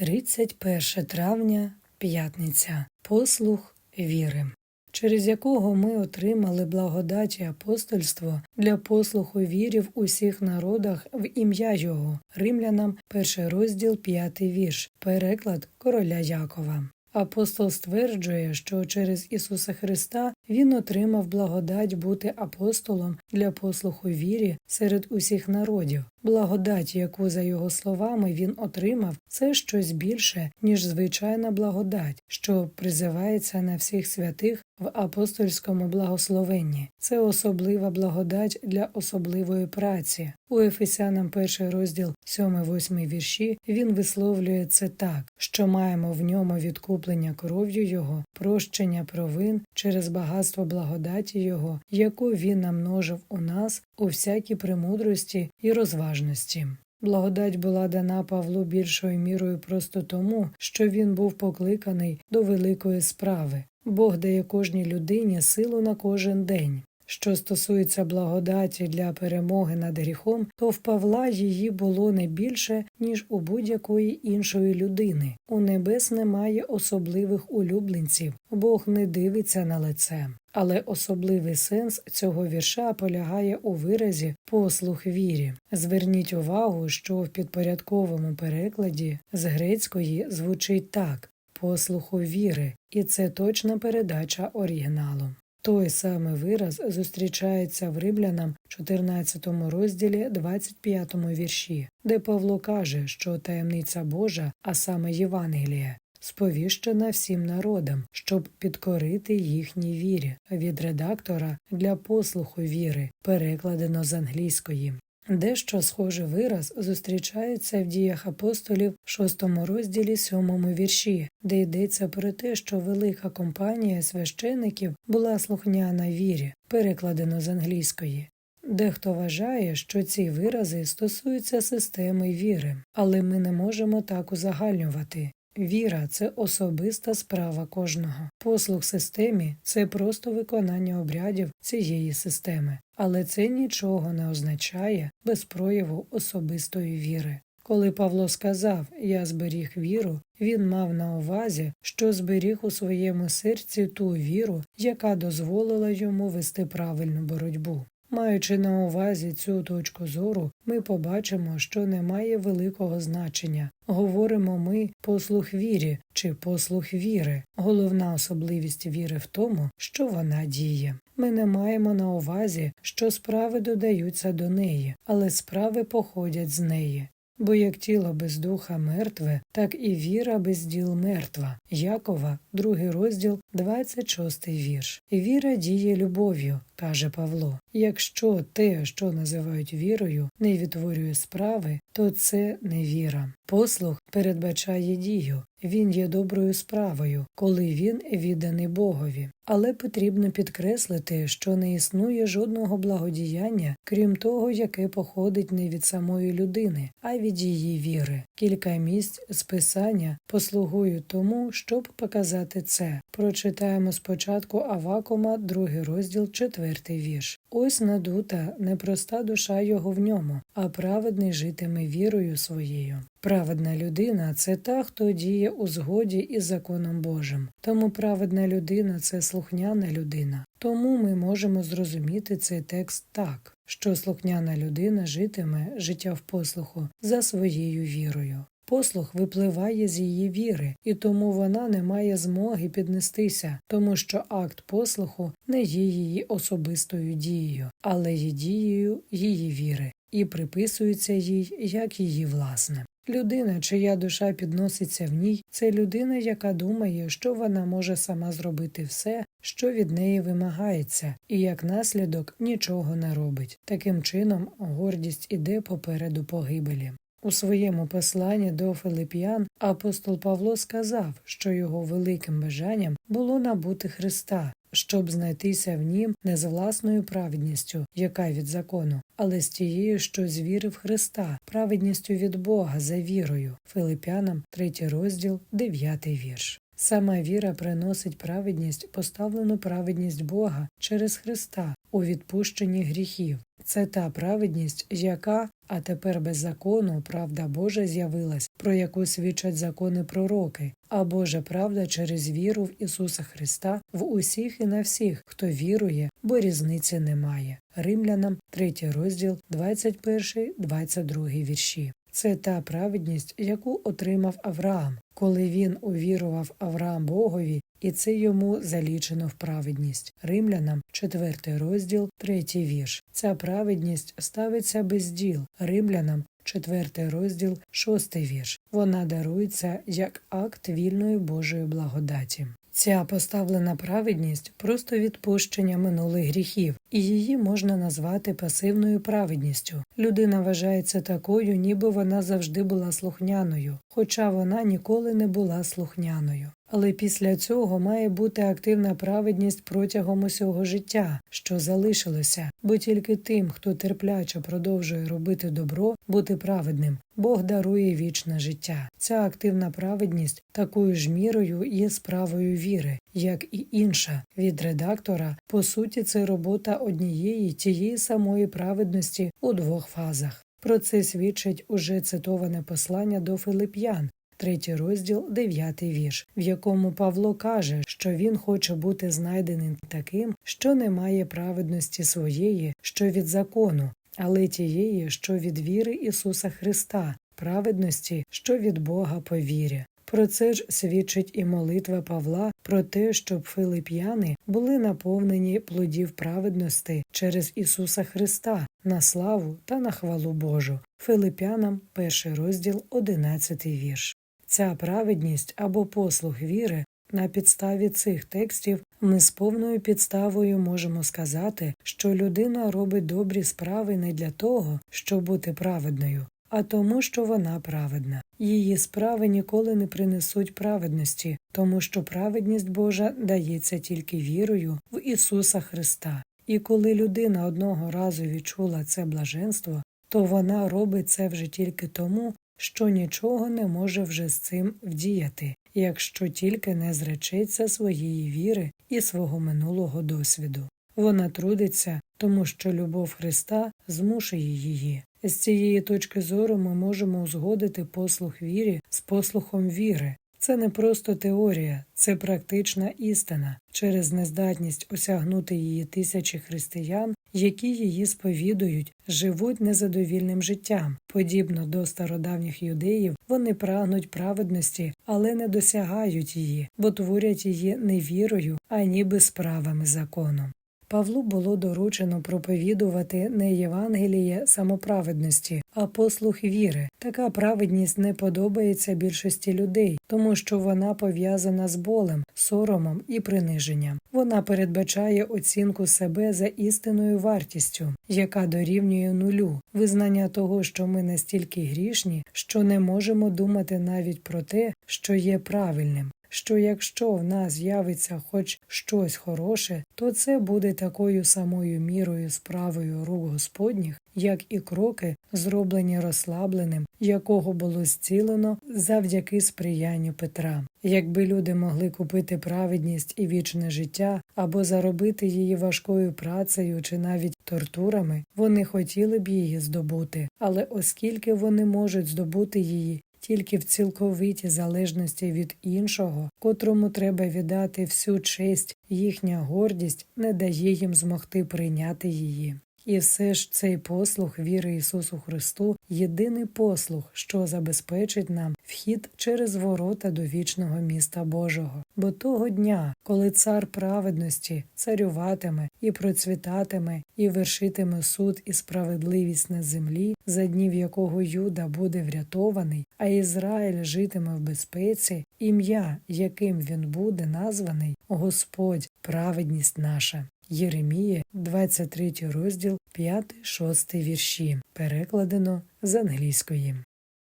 31 травня, п'ятниця, послух віри, через якого ми отримали благодать і апостольство для послуху вірі в усіх народах в ім'я Його, римлянам, перший розділ, п'ятий вірш, переклад короля Якова. Апостол стверджує, що через Ісуса Христа Він отримав благодать бути апостолом для послуху вірі серед усіх народів. Благодать, яку, за його словами, він отримав, це щось більше, ніж звичайна благодать, що призивається на всіх святих в апостольському благословенні. Це особлива благодать для особливої праці. У Ефесянам перший розділ 7-8 вірші він висловлює це так, що маємо в ньому відкуплення кров'ю Його, прощення провин через багатство благодаті Його, яку він намножив у нас у всякій премудрості і розважності. Благодать була дана Павлу більшою мірою просто тому, що він був покликаний до великої справи. Бог дає кожній людині силу на кожен день. Що стосується благодаті для перемоги над гріхом, то в Павла її було не більше, ніж у будь-якої іншої людини. У небес немає особливих улюбленців, Бог не дивиться на лице. Але особливий сенс цього вірша полягає у виразі послух вірі. Зверніть увагу, що в підпорядковому перекладі з грецької звучить так послуху віри, і це точна передача оригіналу. Той самий вираз зустрічається в Римлянам 14 розділі 25 вірші, де Павло каже, що таємниця Божа, а саме Євангелія, сповіщена всім народам, щоб підкорити їхній вірі від редактора для послуху віри, перекладено з англійської. Дещо схожий вираз зустрічається в діях апостолів шостому розділі сьомому вірші, де йдеться про те, що велика компанія священиків була слухняна вірі, перекладено з англійської. Дехто вважає, що ці вирази стосуються системи віри, але ми не можемо так узагальнювати. Віра це особиста справа кожного. Послуг системі це просто виконання обрядів цієї системи, але це нічого не означає без прояву особистої віри. Коли Павло сказав Я зберіг віру, він мав на увазі, що зберіг у своєму серці ту віру, яка дозволила йому вести правильну боротьбу. Маючи на увазі цю точку зору, ми побачимо, що немає великого значення. Говоримо ми послух вірі чи послух віри. Головна особливість віри в тому, що вона діє. Ми не маємо на увазі, що справи додаються до неї, але справи походять з неї. Бо як тіло без духа мертве, так і віра без діл мертва. Якова, другий розділ, 26 вірш. Віра діє любов'ю, каже Павло. Якщо те, що називають вірою, не відтворює справи, то це не віра. Послух передбачає дію, він є доброю справою, коли він відданий Богові. Але потрібно підкреслити, що не існує жодного благодіяння, крім того, яке походить не від самої людини, а від її віри. Кілька місць з писання послугують тому, щоб показати це. Прочитаємо спочатку Авакума, другий розділ, четвертий вірш. Ось надута, непроста душа його в ньому, а праведний житиме вірою своєю. Праведна людина це та, хто діє у згоді із законом Божим. Тому праведна людина це слухняна людина. Тому ми можемо зрозуміти цей текст так, що слухняна людина житиме життя в послуху за своєю вірою. Послух випливає з її віри, і тому вона не має змоги піднестися, тому що акт послуху не є її особистою дією, але є дією її віри, і приписується їй як її власне. Людина, чия душа підноситься в ній, це людина, яка думає, що вона може сама зробити все, що від неї вимагається, і як наслідок нічого не робить. Таким чином, гордість іде попереду погибелі. У своєму посланні до Филип'ян апостол Павло сказав, що його великим бажанням було набути Христа, щоб знайтися в нім не з власною праведністю, яка від закону, але з тією, що звірив Христа, праведністю від Бога за вірою. Филип'янам, 3 розділ, 9 вірш. Сама віра приносить праведність, поставлену праведність Бога через Христа у відпущенні гріхів. Це та праведність, яка, а тепер без закону, правда Божа з'явилась, про яку свідчать закони пророки, а Божа правда через віру в Ісуса Христа в усіх і на всіх, хто вірує, бо різниці немає. Римлянам 3 розділ 21, 22 вірші. Це та праведність, яку отримав Авраам, коли він увірував Авраам Богові, і це йому залічено в праведність. Римлянам 4 розділ, 3 вірш. Ця праведність ставиться без діл. Римлянам 4 розділ, 6 вірш. Вона дарується як акт вільної Божої благодаті. Ця поставлена праведність просто відпущення минулих гріхів, і її можна назвати пасивною праведністю. Людина вважається такою, ніби вона завжди була слухняною, хоча вона ніколи не була слухняною. Але після цього має бути активна праведність протягом усього життя, що залишилося, бо тільки тим, хто терпляче продовжує робити добро, бути праведним, Бог дарує вічне життя. Ця активна праведність такою ж мірою є справою віри, як і інша від редактора. По суті, це робота однієї тієї самої праведності у двох фазах. Про це свідчить уже цитоване послання до Филип'ян, третій розділ, дев'ятий вірш, в якому Павло каже, що він хоче бути знайденим таким, що не має праведності своєї, що від закону, але тієї, що від віри Ісуса Христа, праведності, що від Бога по вірі. Про це ж свідчить і молитва Павла про те, щоб филип'яни були наповнені плодів праведності через Ісуса Христа на славу та на хвалу Божу. Филип'янам, перший розділ, одинадцятий вірш. Ця праведність або послуг віри на підставі цих текстів ми з повною підставою можемо сказати, що людина робить добрі справи не для того, щоб бути праведною, а тому, що вона праведна. Її справи ніколи не принесуть праведності, тому що праведність Божа дається тільки вірою в Ісуса Христа. І коли людина одного разу відчула це блаженство, то вона робить це вже тільки тому, що нічого не може вже з цим вдіяти, якщо тільки не зречеться своєї віри і свого минулого досвіду. Вона трудиться, тому що любов Христа змушує її. З цієї точки зору ми можемо узгодити послух вірі з послухом віри. Це не просто теорія, це практична істина. Через нездатність осягнути її тисячі християн, які її сповідують, живуть незадовільним життям. Подібно до стародавніх юдеїв, вони прагнуть праведності, але не досягають її, бо творять її не вірою, а ніби справами закону. Павлу було доручено проповідувати не Євангеліє самоправедності, а послух віри. Така праведність не подобається більшості людей, тому що вона пов'язана з болем, соромом і приниженням. Вона передбачає оцінку себе за істинною вартістю, яка дорівнює нулю, визнання того, що ми настільки грішні, що не можемо думати навіть про те, що є правильним що якщо в нас з'явиться хоч щось хороше, то це буде такою самою мірою справою рук Господніх, як і кроки, зроблені розслабленим, якого було зцілено завдяки сприянню Петра. Якби люди могли купити праведність і вічне життя або заробити її важкою працею чи навіть тортурами, вони хотіли б її здобути, але оскільки вони можуть здобути її тільки в цілковитій залежності від іншого, котрому треба віддати всю честь, їхня гордість не дає їм змогти прийняти її. І все ж цей послуг віри Ісусу Христу єдиний послуг, що забезпечить нам вхід через ворота до вічного міста Божого. Бо того дня, коли цар праведності царюватиме і процвітатиме, і вершитиме суд і справедливість на землі, за днів якого Юда буде врятований, а Ізраїль житиме в безпеці, ім'я, яким він буде названий Господь, праведність наша. Єремія, 23 розділ, 5-6 вірші, перекладено з англійської.